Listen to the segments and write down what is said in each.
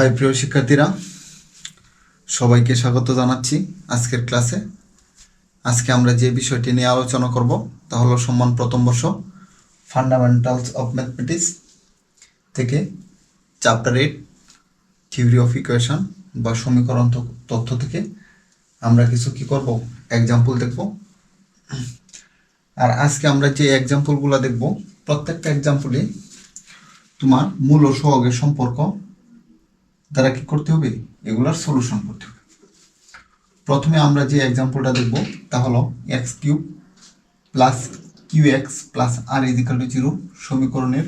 High প্রিয় শিক্ষার্থীরা, সবাইকে স্বাগত জানাচ্ছি আজকের ক্লাসে। আজকে আমরা যে বিষয়টি নিয়ে আলোচনা করব, তা হলো সম্মান প্রথম বর্ষ ফান্ডামেন্টালস অফ ম্যাথমেটিক্স থেকে chapter eight theory of equation বা সমীকরণ তথ্য থেকে আমরা কিছু কি করব? এক্সাম্পল দেখব। আর আজকে আমরা যে এক্সাম্পলগুলো দেখব, প্রত্যেকটা এক্সাম্পলে তোমার মূল ও সহগের সম্পর্ক দ্বারা কি করতে হবে? এগুলার সলিউশন করতে হবে। প্রথমে আমরা যে এক্সাম্পলটা দেখব, তা হলো X cube plus Q X plus R is equal to zero সমীকরণের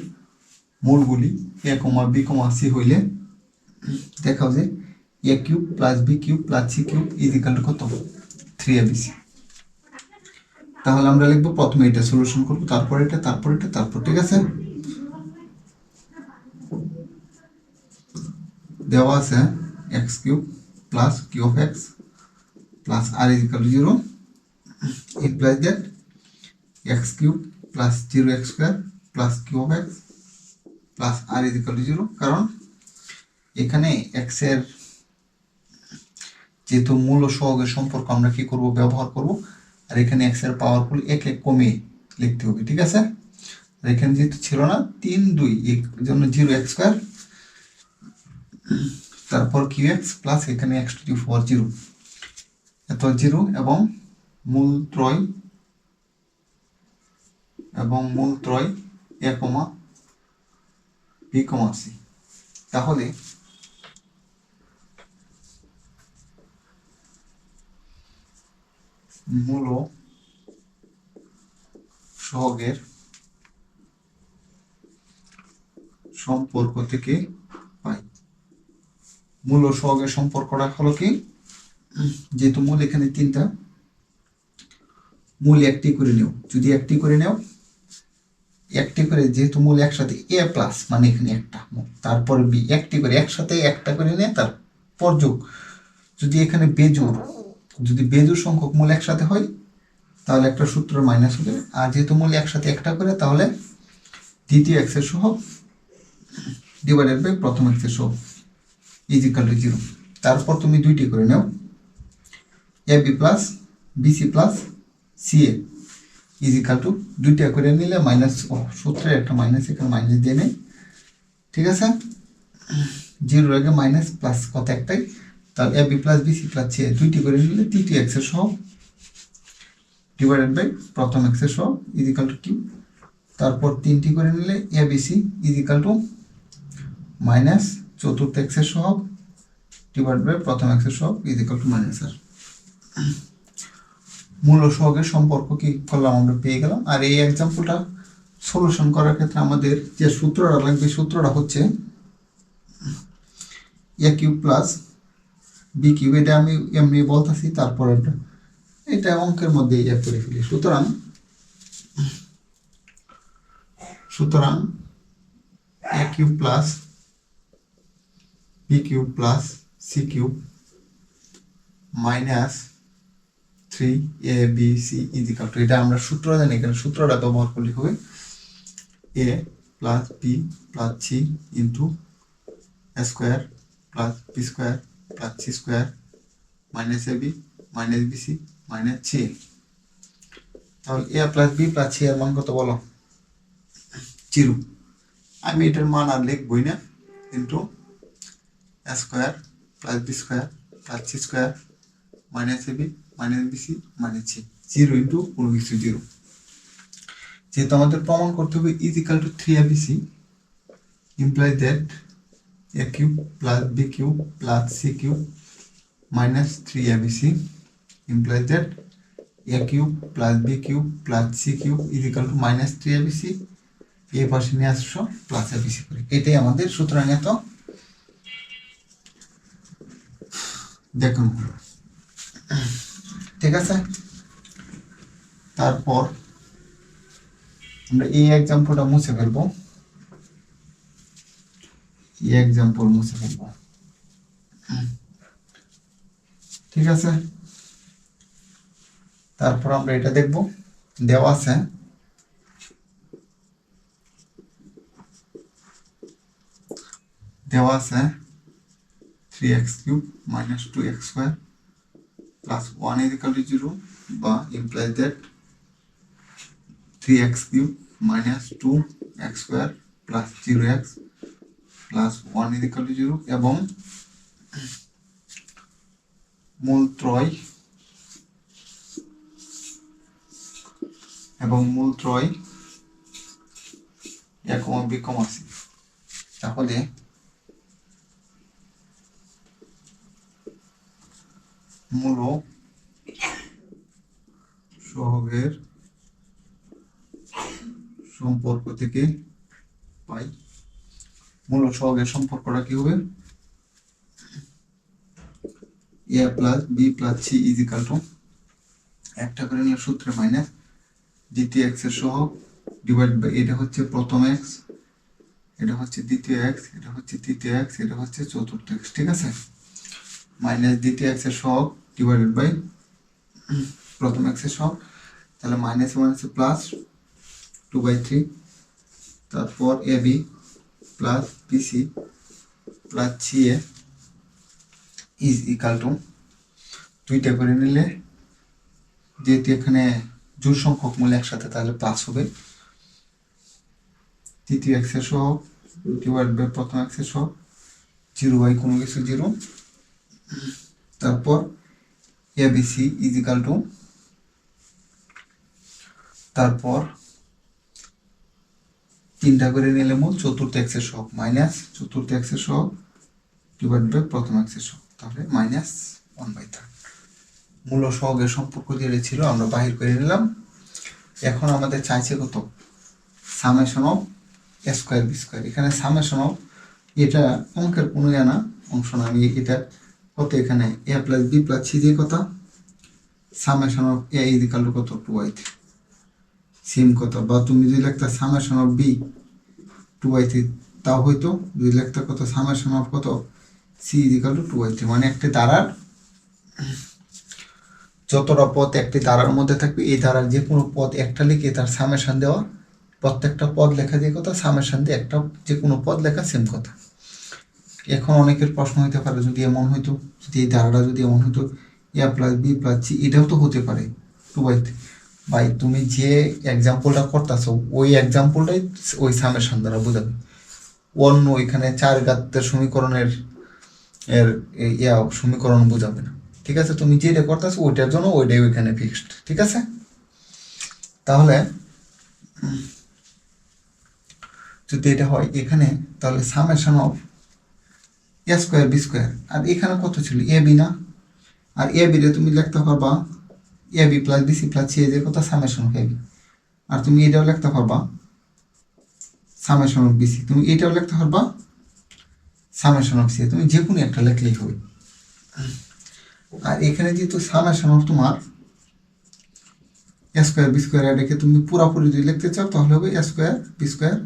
মূলগুলি এ কমা বি কমা সি হইলে দেখাও যে A cube plus B cube plus C cube is equal to কত? থ্রি এ বি সি তাহলে আমরা লিখব, প্রথমে এটা সলিউশন করব, তারপর এটা তারপর এটা, তারপর, ঠিক আছে? দেওয়া আছে X cube plus Q of X plus R equal to zero implies that X cube plus zero X square plus Q of X plus R equal to zero কারণ এখানে এক্সের যেহেতু মূল ও সহগের সম্পর্ক আমরা কি করব, ব্যবহার করব, আর এখানে এক্সের পাওয়ারফুল এক এক কমে লিখতে হবে, ঠিক আছে? আর এখানে যেহেতু ছিল না, তিন দুই, এই জন্য জিরো এক্স স্কোয়ার তারপর কিউ এক্স প্লাস এখানে X to the four zero এত জিরো এবং মূল ত্রয়, এবং মূল ত্রয় এ কমা বি কমা সি তাহলে মূল সহগের সম্পর্ক থেকে মূল ও সহগের সম্পর্কটা হলো কি? যেহেতু মূল এখানে তিনটা, মূল একটি করে নেও। যদি একটি করে নেও, একটি করে যেহেতু মূল একসাথে, এ প্লাস মানে এখানে একটা। তারপর বি, একটি করে একসাথে, একটা করে নিয়ে তারপর যোগ। যদি এখানে বেজোর যদি বেজোর সংখ্যক মূল একসাথে হয়, তাহলে একটা সূত্র মাইনাস হবে। আর যেহেতু মূল একসাথে একটা করে, তাহলে দ্বিতীয় এক্সের সহ ডিভাইডেড বাই প্রথম এক্সের সহ ইজ ইকাল টু জিরো তারপর তুমি দুইটি করে নাও। A B plus BC plus C A is equal to দুইটা করে নিলে মাইনাস সূত্রের একটা মাইনাস এখানে মাইনাস দিয়ে নেই। ঠিক আছে? জিরোর আগে মাইনাস প্লাস কত একটাই? তাহলে A B plus BC plus C A দুইটি করে নিলে তৃতীয় এক্সের সহ ডিভাইডেড বাই প্রথম এক্সের সহ ইজ ইকাল টু কিউ তারপর তিনটি করে নিলে A B C is equal to minus চতুর্থ এক্সের সহগ ডিভাইড বাই প্রথম এক্সের সহগ is equal to minus R মূল সহগের সম্পর্ক কি করলাম আমরা পেয়ে গেলাম। আর এই এক্সাম্পলটা সলিউশন করার ক্ষেত্রে আমাদের যে সূত্রটা লাগবে সূত্রটা হচ্ছে A cube plus B cube এটা আমি এমনি বলতেছি, তারপর এটা এটা অঙ্কের মধ্যে ইয়ে করে ফেলি। সুতরাং সুতরাং A cube plus B cube plus C cube minus three A B C is equal to এটা আমরা সূত্র জানি, এখানে সূত্রটা ব্যবহার করলে হবে। A plus B plus C into square plus B square plus C square minus A B minus B C minus C তাহলে A plus B plus C এর মান কত বলো? জিরো। আমি এটার মান আর লিখবই না। কিন্তু square plus B square plus C square minus A B minus B C minus C zero into কোনো কিছু জিরো যেহেতু আমাদের প্রমাণ করতে হবে is equal to three A B C imply that A cube plus B cube plus C cube minus three A B C imply that A cube plus B cube plus C cube is equal to minus three A B C এই পাশে নিয়ে আসছো plus A B C করে। এটাই আমাদের সুতরাং এত দেখুন। ঠিক আছে? তারপর আমরা এই এক্সাম্পলটা মুছে ফেলব। এই এক্সাম্পল মুছে ঠিক আছে? তারপর আমরা এটা দেখব। দেওয়া আছে। দেওয়া আছে। Three X cube minus two X square plus one is equal to zero বা implies that three X cube minus two X square plus zero X plus one is equal to zero এবং মূল ত্রয় এবং মূল ত্রয় এক B comma C. তাহলে মূল সহগের সম্পর্ক থেকে পাই। মূল সহগের সম্পর্কটা কি হবে? A plus B plus C is equal to একটা করে নিয়ে সূত্রে মাইনাস দ্বিতীয় এক্সের সহগ ডিভাইড বাই এটা হচ্ছে প্রথম এক্স এটা হচ্ছে দ্বিতীয় এক্স এটা হচ্ছে তৃতীয় এক্স এটা হচ্ছে চতুর্থ এক্স ঠিক আছে? মাইনাস দ্বিতীয় এক্সের সহগ ডিভাইডেড বাই প্রথম এক্সের সহগ তাহলে মাইনাস মাইনাসে প্লাস টু বাই থ্রি তারপর A B plus BC plus C A is equal to দুইটা করে নিলে, যেহেতু এখানে জোর সংখ্যক মূল একসাথে, তাহলে প্লাস হবে। তৃতীয় এক্সের সহ ডিভাইড বাই প্রথম এক্সের সহ জিরো বাই কোনো কিছু জিরো তারপর A B C is equal to তারপর তিনটা করে নিলে মূল চতুর্থ এক্সের সহ মাইনাস চতুর্থ এক্সের সহ ডিভাইড বাই প্রথম এক্সের সহ তাহলে মাইনাস ওয়ান বাই থার্ড মূল সহগের সম্পর্ক যেটা ছিল আমরা বাহির করে নিলাম। এখন আমাদের চাইছে কত? Summation of A square B square এখানে সামেশন অফ এটা অঙ্কের কোনো জানা অংশ না, আমি এটা কত এখানে A plus B plus C দিয়ে কত? Summation of A is equal to কত? টু আই থ্রি সেম কত? বা তুমি যদি লিখতে summation of B two by three তাও হয়তো যদি লিখতে কত? সামেশন অফ কত? C is equal to two by three মানে একটি দ্বারার যতটা পথ একটি ধারার মধ্যে থাকবে, এই ধারার যে কোনো পদ একটা লিখে তার সামেশন দেওয়া, প্রত্যেকটা পদ লেখা দিয়ে কথা সামেশন দিয়ে একটা যে কোনো পদ লেখা সেম কথা। এখন অনেকের প্রশ্ন হইতে পারে, যদি এমন হইতো, যদি এই ধারাটা যদি এমন হইতো, A plus B plus C এটাও তো হতে পারে। টু বাই তুমি যে এক্সাম্পলটা করতেছো, ওই এক্সাম্পলটাই ওই সামেশন দ্বারা বোঝাবে অন্য ওইখানে চার গাতের সমীকরণের, এর ইয়া, সমীকরণ বোঝাবে না। ঠিক আছে? তুমি যেটা করতেছো, ওইটার জন্য ওইটাই ওইখানে ফিক্সড ঠিক আছে? তাহলে, যদি এটা হয় এখানে, তাহলে summation of A square B square আর এখানে কত ছিল? এ বি না? আর এ বি রে তুমি লিখতে পারবা A B plus B C plus C এর কথা সামেশন বি আর তুমি এটাও লিখতে পারবা সামেশন অফ বি সি তুমি এটাও লিখতে পারবা সামেশন অফ সি তুমি যে কোনো একটা লিখলেই হবে। আর এখানে যেহেতু সামেশন অফ তোমার এ স্কোয়ার বি স্কোয়ার এটাকে তুমি পুরোপুরি যদি লিখতে চাও, তাহলে হবে A square B square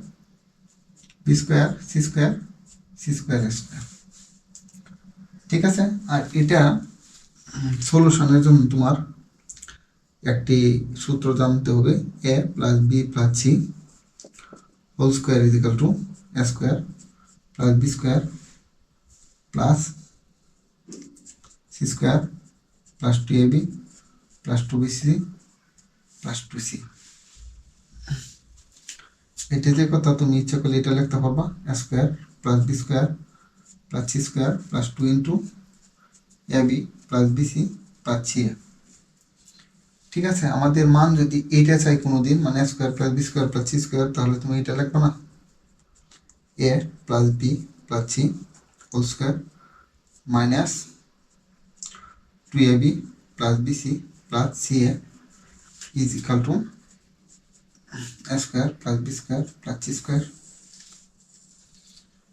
B square C square C square square ঠিক আছে? আর এটা সলিউশনের জন্য তোমার একটি সূত্র জানতে হবে A plus B plus C whole square is equal to A square plus B square plus C square plus two A B plus two B C plus two C এটা যে কথা তুমি ইচ্ছা করলে এটা লিখতে পারবা square plus B square plus C square plus two into A B plus B C plus C A ঠিক আছে? আমাদের মান যদি এইটা চাই কোনো দিন মানে square plus B square plus C square তাহলে তুমি এটা লিখবে না? A plus B plus C whole square minus two A B plus B C plus C A is equal to A square plus B square plus C square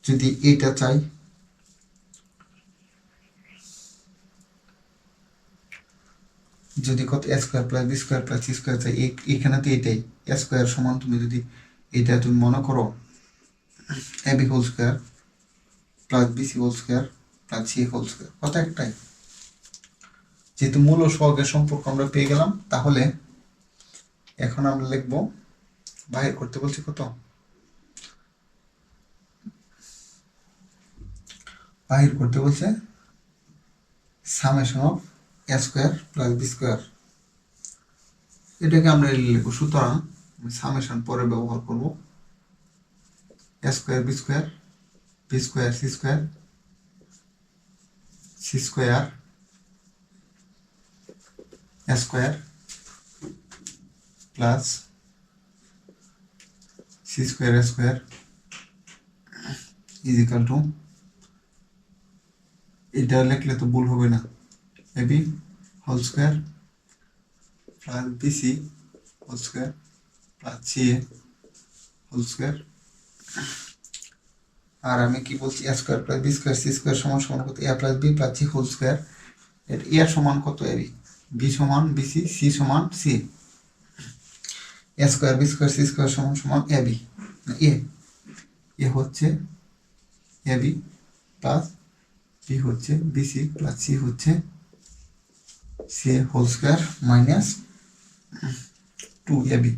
যদি এইটা চাই যদি কত A square plus B square plus C square চাই এখানে তো এটাই। এ square সমান তুমি যদি এটা তুমি মনে করো A B whole square plus B C whole square plus C whole square কত একটাই? যেহেতু মূল ও সহগের সম্পর্ক আমরা পেয়ে গেলাম, তাহলে এখন আমরা লিখব, বাহির করতে বলছি কত? বাহির করতে বলছে summation of A square plus B square এটাকে আমরা লিখব। সুতরাং আমি সামেশন পরে ব্যবহার করব। A square B square B square C square C square A square plus C square A square is equal to এটা লিখলে তো ভুল হবে না। A B, whole square plus B C whole square plus A, whole square. আর আমি কি বলছি? A square plus B square, C square সমান সমান কত? A plus B plus C whole square. এটা এর সমান কত এবি? বি সমান বিসি সি সমান C. A square, B square, C square সমান সমান এ বি এ। এ হচ্ছে এ বি প্লাস বি হচ্ছে বিসি প্লাস সি হচ্ছে C A whole square minus two A B.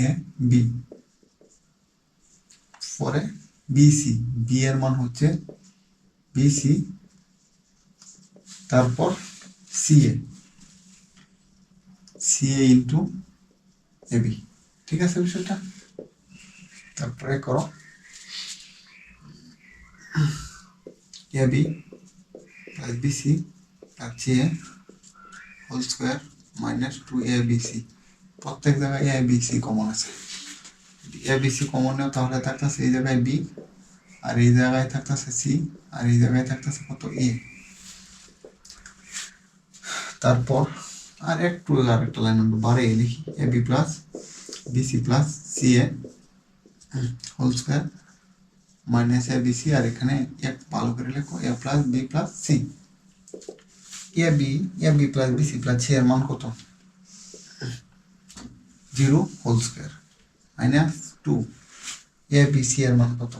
A, B. পরে BC B এর মান হচ্ছে বিসি তারপর C A. C A into A B, ঠিক আছে বিষয়টা? তারপরে করো। A B C A whole square minus two A B C প্রত্যেক জায়গায় এ বি সি কমন আছে। এ বি সি কমন নেও, তাহলে থাকতেছে এই জায়গায় বি আর এই জায়গায় থাকতেছে সি আর এই জায়গায় থাকতেছে কত এ তারপর আর একটু আর একটা লাইন আমরা বাড়িয়ে লিখি। A B plus B C plus C A whole square minus A B C আর এখানে এক ভালো করে লেখো A plus B plus C A B A B plus B C plus C এর মান কত? Zero whole square minus two A B C এর মান কত?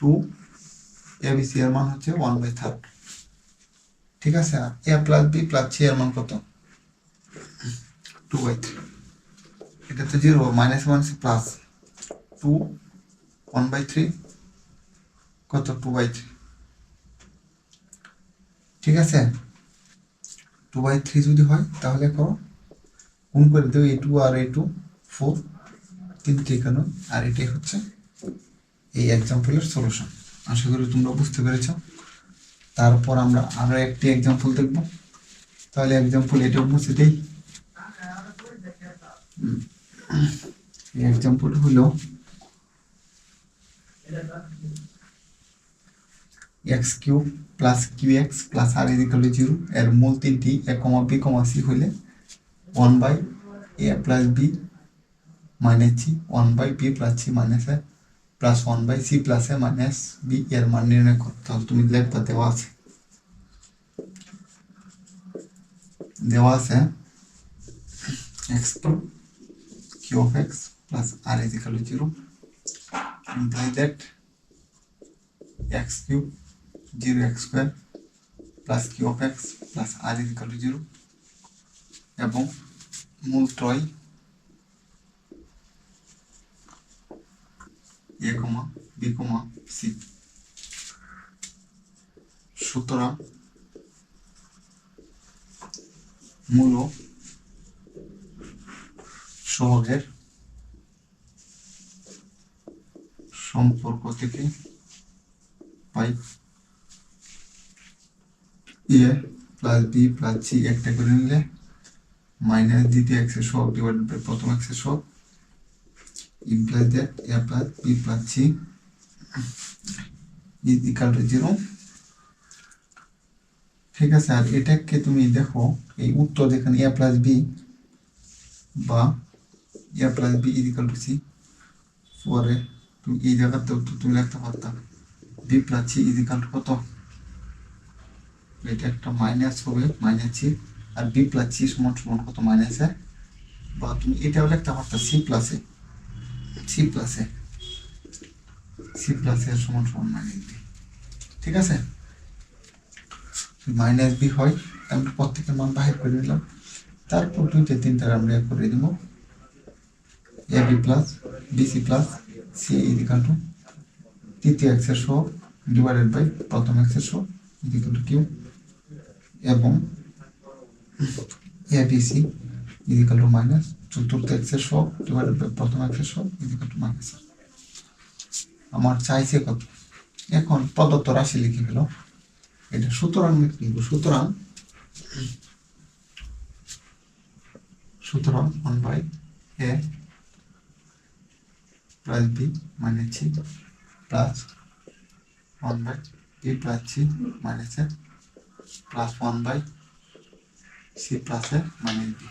টু এ বি সি এর মান হচ্ছে ওয়ান বাই থার্ড ঠিক আছে? আর A plus B plus C এর মান কত? টু বাই থ্রি এটা তো zero minus minus plus two one by three কত? টু বাই থ্রি ঠিক আছে? টু বাই থ্রি যদি হয়, তাহলে করো। গুণ করে দেবো এ টু আর এ টু ফোর তিন নয় আর এটাই হচ্ছে এই এক্সাম্পলের সলিউশন আশা করি তোমরা বুঝতে পেরেছ। তারপর আমরা আরও একটি এক্সাম্পল দেখব। তাহলে এক্সাম্পল এটা মুছে দেই। এক্সাম্পল হলো X cube plus Q X plus R is equal to zero এর মূল তিনটি A comma B comma C হইলে one by A plus B minus C one by B plus C minus A plus one by C plus A minus B এর মান নির্ণয় করতে তাহলে তুমি লেখবা, দেওয়া আছে। দেওয়া আছে X Q of X plus R is equal to zero imply that x cube 0 x square plus q of x plus r is equal to 0 এবং মূল ত্রয় এ কমা বি কমা সি সুতরাং মূল সহগের সম্পর্ক থেকে পাই। A plus B plus C একটা করে নিলে মাইনাস দ্বিতীয় এক্সের সব ডিভাইডেড বাই প্রথম এক্সের সব implies that A plus B plus C is equal to zero ঠিক আছে, আর এটাকে তুমি দেখো, এই উত্তর যেখানে এ প্লাস বি বা A plus B is equal to C পরে তুমি এই জায়গাতে তুমি লিখতে পারতাম B plus C is equal to কত এটা একটা মাইনাস হবে মাইনাস সি আর বি প্লাস সি সমান সমান কত মাইনাস বা তুমি এটাও লিখতে পারতাম সি প্লাসে সি প্লাসে সি প্লাসে সমান সমান মাইনাস বি ঠিক আছে মাইনাস বি হয় আমরা প্রত্যেকের মান বাহির করে নিলাম তারপর দুইটা তিনটার আমরা করে দিব A B plus B C plus C is equal to তৃতীয় এক্সের সহ ডিভাইডেড বাই প্রথম এক্সের সহ ইজিক্যাল টু কিউ এবং A B C is equal to minus চতুর্থ এক্সের সহ ডিভাইডেড বাই প্রথম এক্সের সহ ইজিক্যাল টু মাইনাস আমার চাইছে কত? এখন প্রদত্ত রাশি লিখে ফেলো। এটা সুতরাং লিখব সুতরাং সুতরাং one by A plus B মানে C plus one by B plus C minus A plus one by C plus A minus B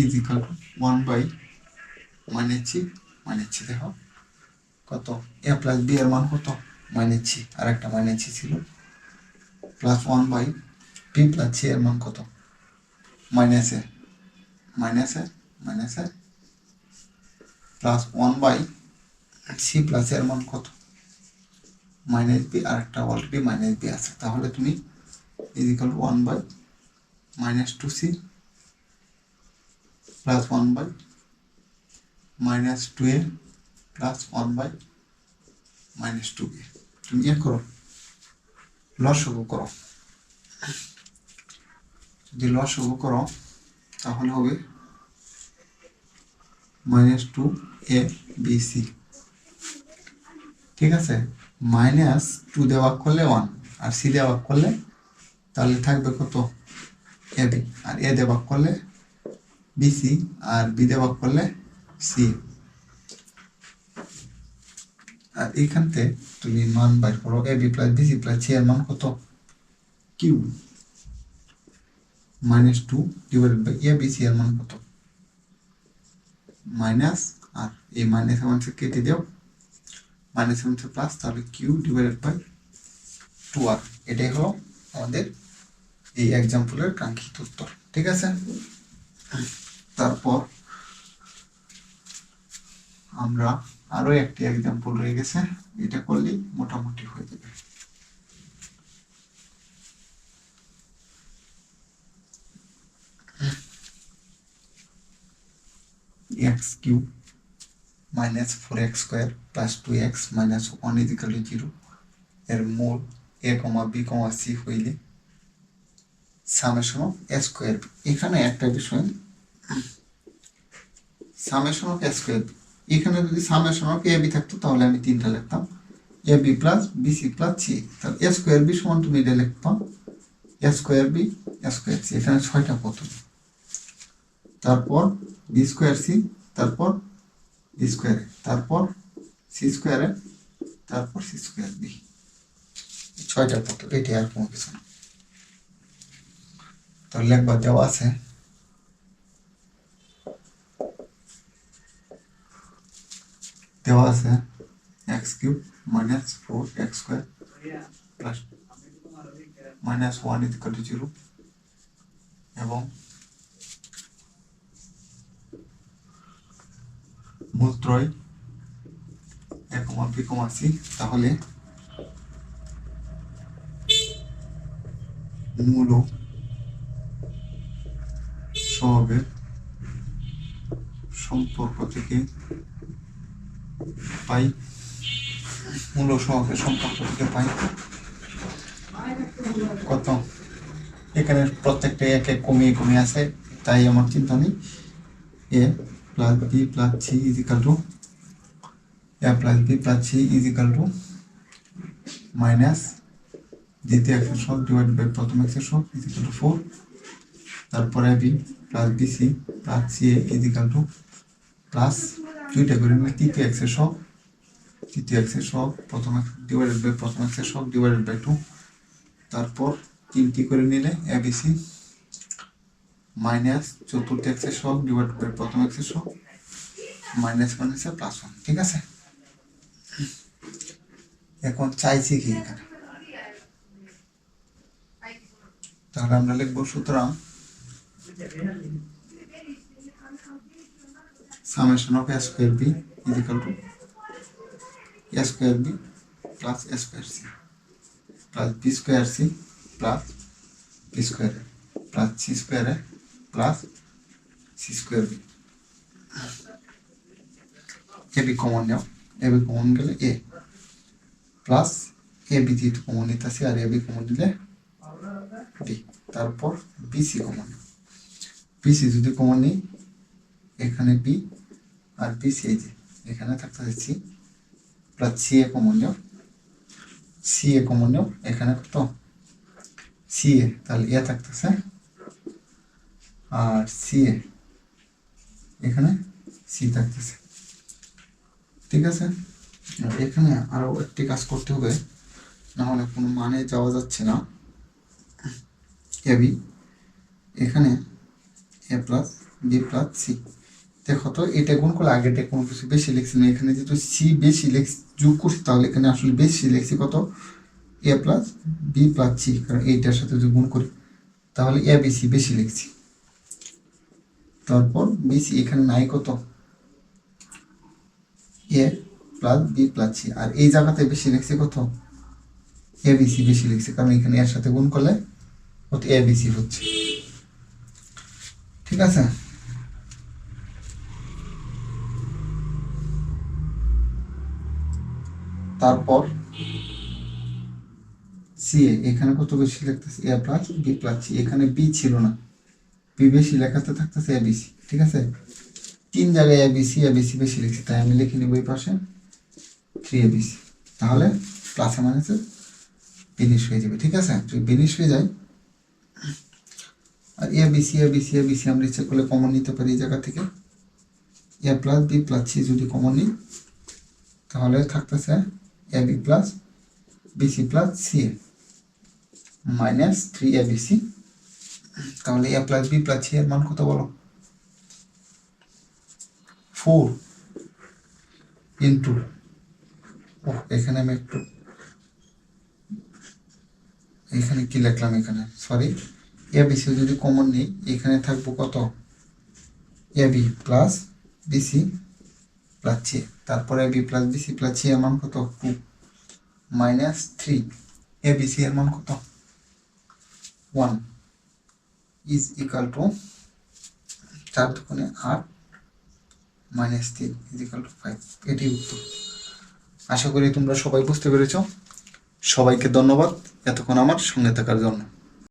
is equal to one by minus C minus C দেখো কত? এ plus B এর মান কত? Minus C. আর একটা minus C ছিল। Plus one by B plus C এর মান কত? Minus A. Minus minus plus one by C plus এর মান কত? মাইনাস বি আর একটা অলরেডি মাইনাস বি আছে। তাহলে তুমি is equal one by minus two C plus one by minus two A plus one by minus two B তুমি ইয়ে করো। লসগু করো। যদি লসগু করো, তাহলে হবে minus two A B C ঠিক আছে? মাইনাস টু দেওয়া করলে ওয়ান আর সি দেওয়া করলে, তাহলে থাকবে কত? এ বি আর এ দেওয়া করলে বিসি আর বি দেওয়া করলে সি আর এইখানতে তুমি মান বাইর করো A B plus B C plus C এর মান কত? Q minus two divided by A B C এর মান কত? মাইনাস আর এই মাইনাস আমাদের কেটে দাও। মাইনাস আমাদের প্লাস তাহলে কিউ ডিভাইডেড বাই টু আর এটাই হলো আমাদের এই এক্সাম্পলের কাঙ্ক্ষিত উত্তর, ঠিক আছে? তারপর আমরা আরও একটি এক্সাম্পল রয়ে গেছে, এটা করলেই মোটামুটি হয়ে যাবে। X cube minus four X square plus two X minus one is equal to zero এর মূল A comma B comma C হইলে সামেশন অফ এ স্কোয়ার এখানে একটা বিষয় সামেশন অফ এ স্কোয়ার এখানে যদি সামেশন অফ এ বি থাকতো, তাহলে আমি তিনটা লিখতাম। A B plus B C plus C তাহলে এ স্কোয়ার বি সমান তুমি এটা লিখতাম A square B A square C এখানে ছয়টা প্রথম। তারপর বি স্কোয়ার সি তারপর বি স্কোয়ারে তারপর সি স্কোয়ারে তারপর সি স্কোয়ার বি ছয়টা পথ এটি আর কোনো কিছু না। তাহলে লেখবার দেওয়া আছে। দেওয়া আছে X cube minus four X square plus minus one is equal to zero এবং মূলত্রয় এক কমা বি কমা সি, তাহলে মূল সহগের সম্পর্ক থেকে পাই, মূল সহগের সম্পর্ক থেকে পাই কত? এখানে প্রত্যেকটা এক কমিয়ে কমিয়ে আছে, তাই আমার চিন্তা নেই। A plus B plus C is equal to A plus B plus C is equal to minus দ্বিতীয় এক্সের সব ডিভাইড বাই প্রথম এক্সের সব ইজ ইকাল টু ফোর তারপরে B plus B C plus C A is to plus দুইটা করে নিলে তৃতীয় এক্সের সব তৃতীয় এক্সের সব, প্রথম ডিভাইডেড বাই প্রথম এক্সের সব ডিভাইডেড বাই টু তারপর তিনটি করে নিলে এ বি সি মাইনাস চতুর্থ এক্সের সব ডিভাইড বাই প্রথম এক্সের সব মাইনাস মাইনাসে প্লাস ওয়ান ঠিক আছে এখন চাইছি কি এখানে তাহলে আমরা লিখব সুতরাং a square b is equal to a square b plus a square c plus b square c plus b square a plus c square a plus c square b. B common now A B common গেলে A plus A B যেহেতু common নিতেছি আর A B common নিলে B তারপর B C common B C যদি common নিই, এখানে B আর বিসি এই যে, এখানে থাকতেছে C plus C A common নিও সি এ কমন নিও, এখানে কত? সি এ তাহলে এ থাকতেছে আর সি এ, এখানে সি থাকতেছে। ঠিক আছে? এখানে আরও একটি কাজ করতে হবে, না হলে কোনো মানে যাওয়া যাচ্ছে না। এবি এখানে A plus B plus C দেখো তো, এটা গুণ করলে আগেটা কোনো কিছু বেশি লিখছি না। এখানে যেহেতু সি বেশি লেখ যোগ করছি, তাহলে এখানে আসলে বেশি লিখছি কত? A plus B plus C কারণ এইটার সাথে যদি গুণ করি, তাহলে এ বি সি বেশি লিখছি। তারপর বিসি এখানে নাই কত? A plus B plus C আর এই জায়গাতে বেশি লিখছি কত? এ বি সি বেশি লিখছি, কারণ এখানে এর সাথে গুণ করলে কত এ বি সি হচ্ছে। ঠিক আছে? তারপর সি এখানে কত বেশি লিখতেছে? A plus B plus C এখানে বি ছিল না। বি বেশি লেখাতে থাকতেছে এ বিসি ঠিক আছে? তিন জায়গায় এ বিসি এ বিসি বেশি লিখছি, তাই আমি লিখে নিব এই পাশে। থ্রি এ বিসি তাহলে প্লাসে মাইনাসে বিনিশ হয়ে যাবে, ঠিক আছে? যদি বিনিশ হয়ে যায়, আর A B C A B C A B C আমরা ইচ্ছে করলে কমন নিতে পারি এই জায়গা থেকে। A plus B plus C যদি কমন নিই, তাহলে থাকতেছে A B plus B C plus C minus three A B C তাহলে A plus B plus C এর মান কত বলো? ফোর ইন্টু ও এখানে আমি একটু, এখানে কি লিখলাম এখানে? সরি এ বি সি যদি কমন নেই, এখানে থাকব কত? A B plus B C plus C তারপরে B plus B C plus C এর মান কত? Two minus three A B C এর মান কত? ওয়ান ইজ ইকাল টু চার দুগুণে আট মাইনাস তিন ইজ ইকাল টু ফাইভ এটি উত্তর। আশা করি তোমরা সবাই বুঝতে পেরেছ। সবাইকে ধন্যবাদ। এতক্ষণ আমার সঙ্গে থাকার জন্য।